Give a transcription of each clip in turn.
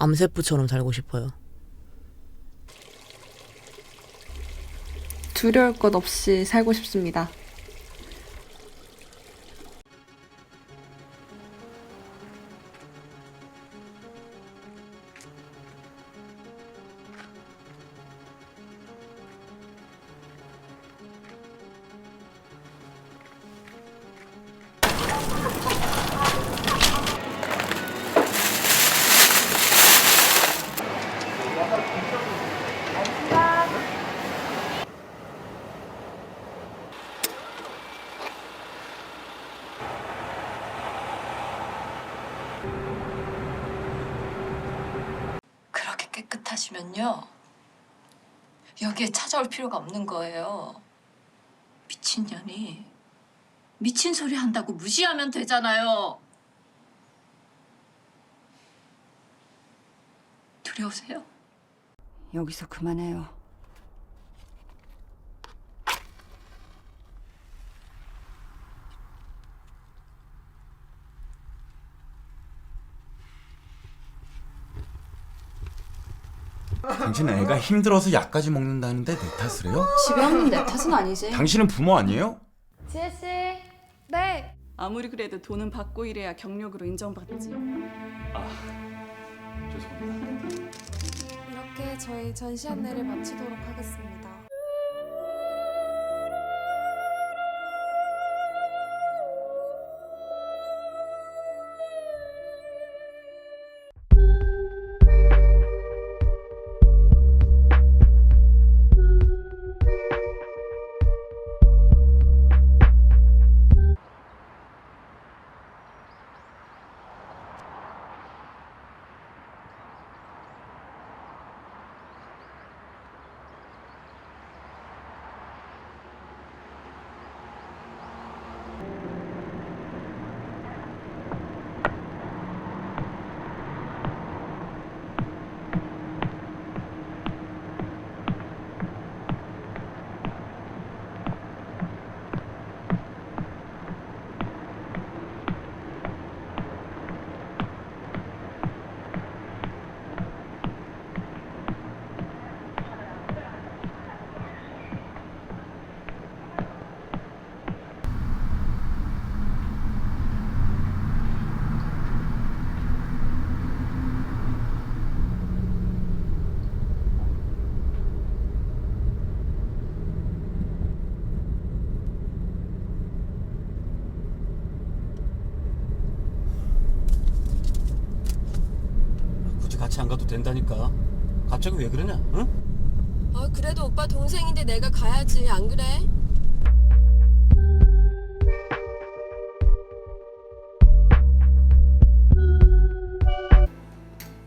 암세프처럼 살고 싶어요. 두려울 것 없이 살고 싶습니다. 깨끗하시면요. 여기에 찾아올 필요가 없는 거예요. 미친년이 미친 소리 한다고 무시하면 되잖아요. 두려우세요? 여기서 그만해요. 당신은 애가 힘들어서 약까지 먹는다는데 내 탓을 해요? 집에 없는 내 탓은 아니지. 당신은 부모 아니에요? 지혜 씨. 네. 아무리 그래도 돈은 받고 일해야 경력으로 인정받지. 죄송합니다. 이렇게 저희 전시 안내를 마치도록 하겠습니다. 같이 안 가도 된다니까. 갑자기 왜 그러냐? 응? 아 그래도 오빠 동생인데 내가 가야지 안 그래?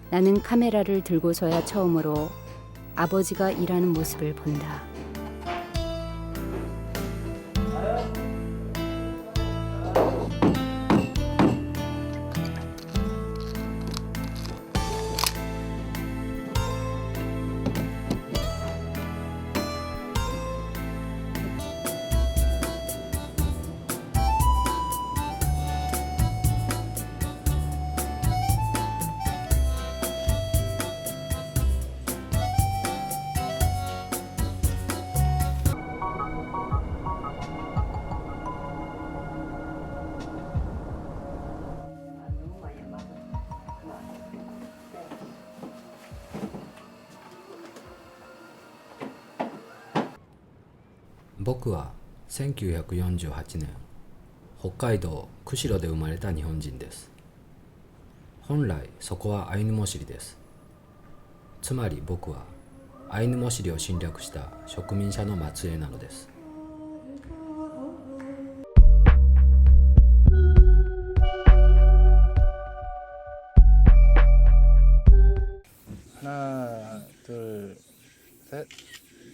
나는 카메라를 들고서야 처음으로 아버지가 일하는 모습을 본다.「 僕は1948年北海道釧路で生まれた日本人です本来そこはアイヌモシリですつまり僕はアイヌモシリを侵略した植民者の末裔なのです 하나, 둘, 셋.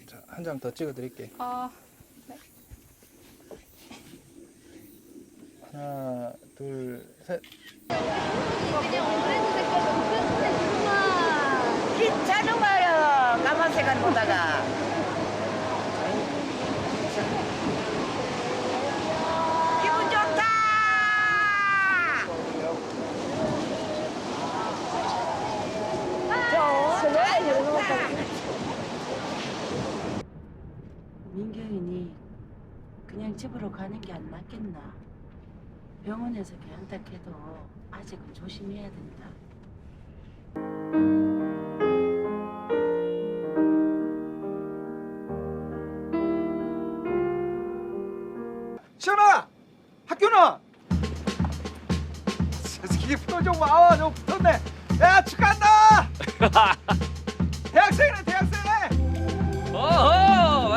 자, 한 장 더 찍어 드릴게. 아, 하나, 둘, 셋. 귀찮은 거요. 까만색을 보다가. 민경이니 그냥 집으로 가는 게 안 낫겠나? 병원에서 계약탁해도 아직은 조심해야 된다. 시원아! 학교는? 새끼 표정 와와 좀 붙었네. 야 축하한다! 대학생이네 대학생 어허!